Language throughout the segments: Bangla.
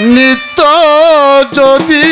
নিত্য যদি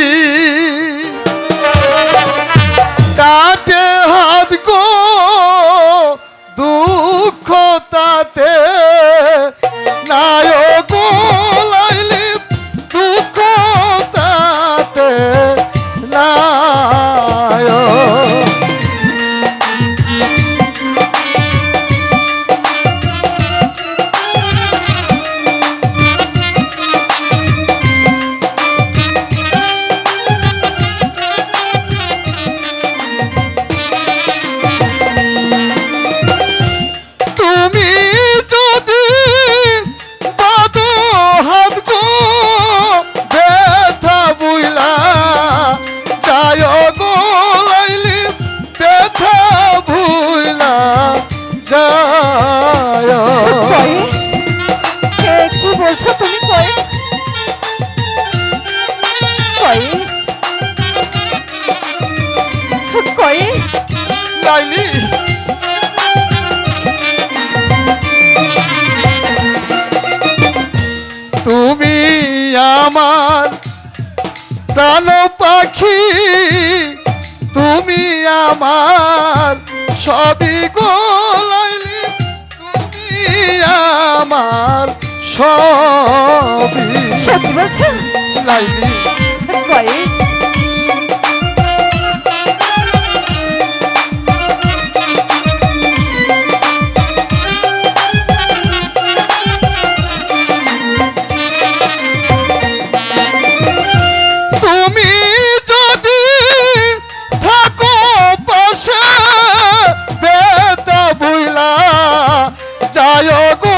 ভুইলা যায়। কি বলছো তুমি লাইলি তুমি আমার প্রাণ পাখি সবই গোলাইলি তুমি আমার সবই সত্যি বলছো? লাইলি কয়েস 哎呦！